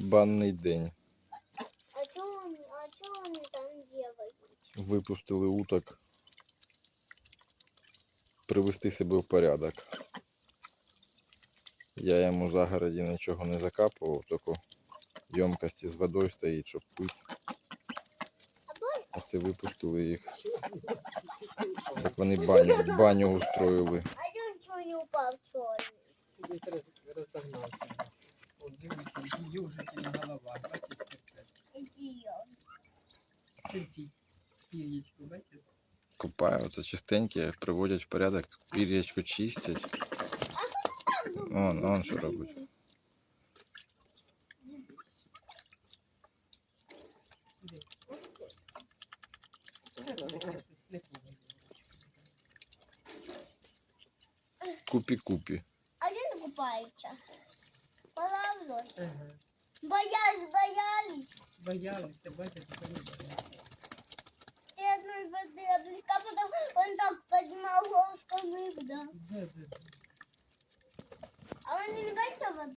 банний день. А чого вони, а чого вони там делають? Випустили уток. Привести себе в порядок. Я йому в загороді нічого не закапував, тільки ємкості з водою стоїть, щоб пити. А це випустили їх. Так вони баню, баню устроїли. А я нічого не упав чорний. Ти дивіться, які южики на головах, бачиш, стирчать. Ідіот. Стирчить. Пір'ячку, бачиш? Купаються чистенькі, приводять в порядок, пір'ячку чистять. Он, он що робить. Іди. Зараз сліпу. Купі-купі. А де не купаються? Полавлось. Ага. Боялись, боялись. Боялись, бачиш, батя, ты боялися. Я одной воды облизка, потом он так поднимал голову, сказал, да. Да, да, да.